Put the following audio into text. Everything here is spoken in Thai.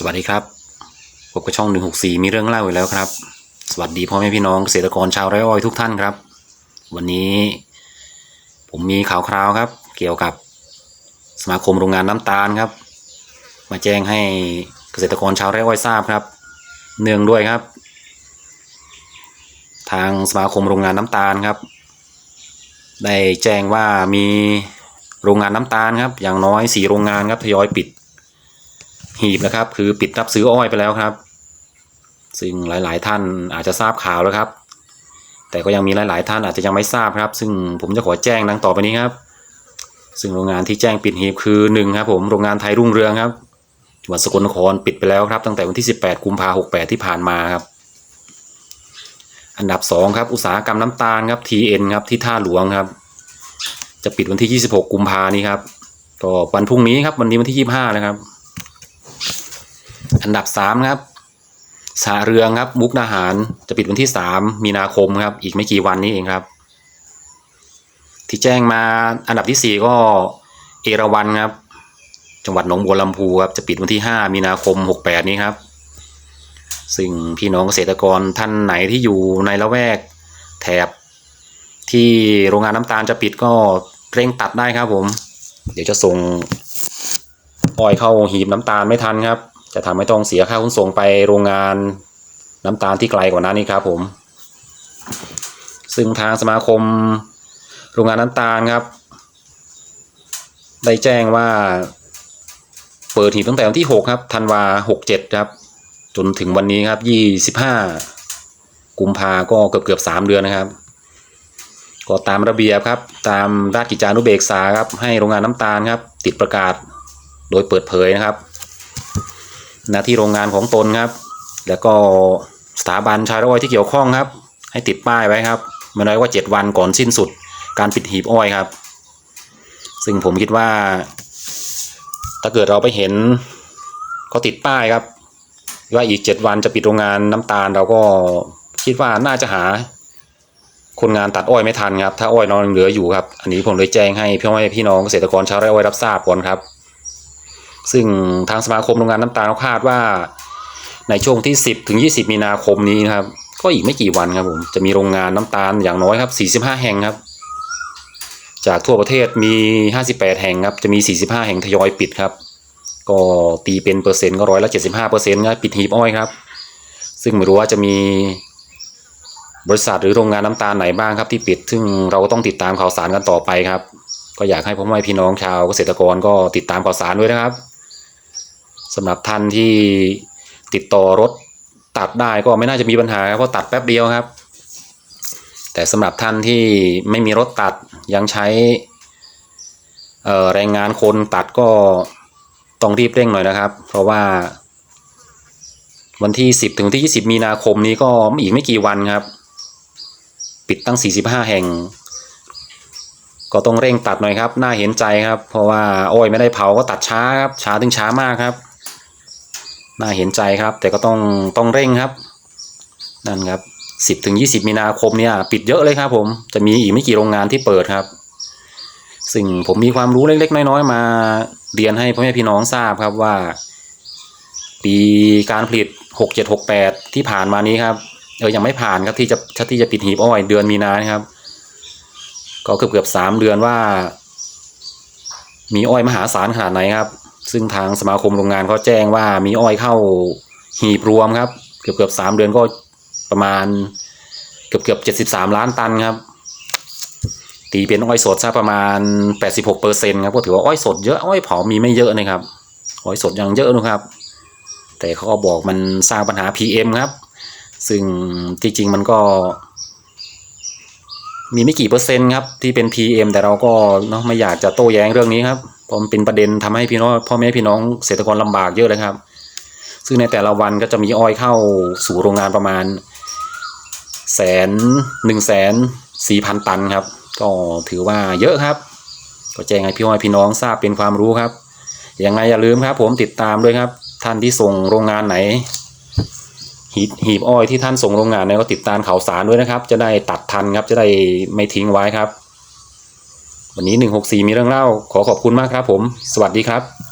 สวัสดีครับพบกับช่อง 164 มีเรื่องเล่าอีกแล้วครับ สวัสดีพ่อแม่พี่น้องเกษตรกรชาวไร่อ้อยทุกท่านครับ วันนี้ ผมมีข่าวคราวครับ เกี่ยวกับสมาคมโรงงานน้ำตาลครับ มาแจ้งให้เกษตรกรชาวไร่อ้อยทราบครับ เนื่องด้วยครับ ทางสมาคมโรงงานน้ำตาลครับ ได้แจ้งว่ามีโรงงานน้ำตาลครับ อย่างน้อยสี่โรงงานครับทยอยปิด หีบนะครับ คือปิดรับซื้ออ้อยไปแล้วครับ ซึ่งหลาย ๆ ท่านอาจจะทราบข่าวแล้วครับ แต่ก็ยังมีหลาย ๆ ท่านอาจจะยังไม่ทราบครับ ซึ่งผมจะขอแจ้งดังต่อไปนี้ครับ ซึ่งโรงงานที่แจ้งปิดหีบคือหนึ่งครับผมโรงงานไทยรุ่งเรืองครับจังหวัดสกลนครปิดไปแล้วครับตั้งแต่วันที่ 18 กุมภาพันธ์68 ที่ผ่านมาครับ อันดับสองครับ อุตสาหกรรมน้ำตาลครับ TN ครับที่ท่าหลวงครับ จะปิดวันที่ 26 กุมภานี้ครับก็วันพรุ่งนี้ครับวันนี้วันที่ 25นะครับ อันดับสามครับสาเรืองครับมุกดาหารจะปิดวันที่สามมีนาคมครับ อีกไม่กี่วันนี้เองครับ ที่แจ้งมาอันดับที่สี่ก็เอราวันครับ จังหวัดหนองบัวลำพูครับจะปิดวันที่ห้ามีนาคมหกแปดนี้ครับ ซึ่งพี่น้องเกษตรกรท่านไหนที่อยู่ในละแวกแถบที่โรงงานน้ำตาลจะปิดก็เร่งตัดได้ครับผม เดี๋ยวจะส่งอ้อยเข้าหีบน้ำตาลไม่ทันครับ จะทำให้ต้องเสียค่าขนส่งไปโรงงานน้ำตาลที่ไกลกว่านั้นนี่ครับผม ซึ่งทางสมาคมโรงงานน้ำตาลครับ ได้แจ้งว่าเปิดหีบตั้งแต่วันที่ 6 ครับธันวา67 ครับ จนถึงวันนี้ครับ 25 กุมภาก็เกือบเกือบ3เดือนนะครับ ก็ตามระเบียบครับ ตามราชกิจจานุเบกษาครับ ให้โรงงานน้ำตาลครับ ติดประกาศโดยเปิดเผยนะครับ น้าที่โรงงานของตนครับ แล้วก็สถาบันชายอ้อยที่เกี่ยวข้องครับ ให้ติดป้ายไว้ครับไม่น้อยกว่า 7 วันก่อนสิ้นสุด การปิดหีบอ้อยครับ ซึ่งผมคิดว่า ถ้าเกิดเราไปเห็นเขาติดป้ายครับ ว่าอีก 7 วันจะปิดโรงงานน้ำตาลเราก็คิดว่าน่าจะหา คนงานตัดอ้อยไม่ทันครับ ถ้าอ้อยนอนเหลืออยู่ครับ อันนี้ผมเลยแจ้งให้พี่น้องพี่น้องเกษตรกรชาวไร่อ้อยรับทราบก่อนครับ ซึ่งทางสมาคมโรงงานน้ำตาลเขาคาดว่า ในช่วงที่ 10 ถึง 20 มีนาคมนี้นะครับ ก็อีกไม่กี่วันครับผมจะมีโรงงานน้ำตาลอย่างน้อยครับ 45 แห่งครับ จากทั่วประเทศมี 58 แห่งครับจะมี 45 แห่งทยอยปิดครับ ก็ตีเป็นเปอร์เซ็นต์ก็ร้อยละ75เปอร์เซ็นต์ครับปิดหีบอ้อยครับ ซึ่งไม่รู้ว่าจะมีบริษัทหรือโรงงานน้ำตาลไหนบ้างครับที่ปิด ซึ่งเราก็ต้องติดตามข่าวสารกันต่อไปครับ ก็อยากให้พ่อแม่พี่น้องชาวเกษตรกรก็ติดตามข่าวสารด้วยนะครับ สำหรับท่านที่ติดต่อรถตัดได้ก็ไม่น่าจะมีปัญหาครับเพราะตัดแป๊บเดียวครับ แต่สำหรับท่านที่ไม่มีรถตัดยังใช้แรงงานคนตัดก็ต้องรีบเร่งหน่อยนะครับ เพราะว่าวันที่ 10 ถึงที่ 20 มีนาคมนี้ก็อีกไม่กี่วันครับ ปิดตั้ง 45 แห่ง ก็ต้องเร่งตัดหน่อยครับ น่าเห็นใจครับ เพราะว่า โอ้อยไม่ได้เผาก็ตัดช้าครับ ช้าถึงช้ามากครับ น่าเห็นใจครับ แต่ก็ต้องต้องเร่งครับ นั่นครับ10ถึง20มีนาคมเนี่ยปิดเยอะเลยครับผมจะมีอีกไม่กี่โรงงานที่เปิดครับ ซึ่งผมมีความรู้เล็กๆ น้อยๆ มาเรียนให้พ่อแม่พี่น้องทราบครับว่า ปีการผลิต67 68ที่ผ่านมานี้ครับเออยังไม่ผ่านครับที่จะที่จะปิดหีบอ้อยเดือนมีนานครับ ก็เกือบเกือบสามเดือนว่า มีอ้อยมหาศาลขนาดไหนครับ ซึ่งทางสมาคมโรงงานเขาแจ้งว่ามีอ้อยเข้าหีบรวมครับ เกือบเกือบสามเดือนก็ประมาณ เกือบเกือบเจ็ดสิบสามล้านตันครับ ตีเป็นอ้อยสดซะประมาณแปดสิบหกเปอร์เซ็นครับก็ถือว่าอ้อยสดเยอะอ้อยเผามีไม่เยอะนะครับอ้อยสดยังเยอะนะครับ แต่เขาก็บอกมันสร้างปัญหา PM ครับ ซึ่งจริงๆมันก็ มีไม่กี่เปอร์เซ็นต์ครับที่เป็น PM แต่เราก็เนาะไม่อยากจะโต้แย้งเรื่องนี้ครับ พราะมันเป็นประเด็นทำให้พี่น้องพ่อแม่พี่น้องเกษตรกรลำบากเยอะเลยครับ ซึ่งในแต่ละวันก็จะมีอ้อยเข้าสู่โรงงานประมาณแสนหนึ่งแสนสี่พันตันครับ ก็ถือว่าเยอะครับ ก็แจ้งให้พี่น้องพี่น้องทราบเป็นความรู้ครับยังไงอย่าลืมครับ ผมติดตามด้วยครับ ท่านที่ส่งโรงงานไหนหีบหีบอ้อยที่ท่านส่งโรงงานเนี่ยก็ติดตามข่าวสารด้วยนะครับ จะได้ตัดทันครับ จะได้ไม่ทิ้งไว้ครับ วันนี้ 164 มีเรื่องเล่า ขอขอบคุณมากครับผม สวัสดีครับ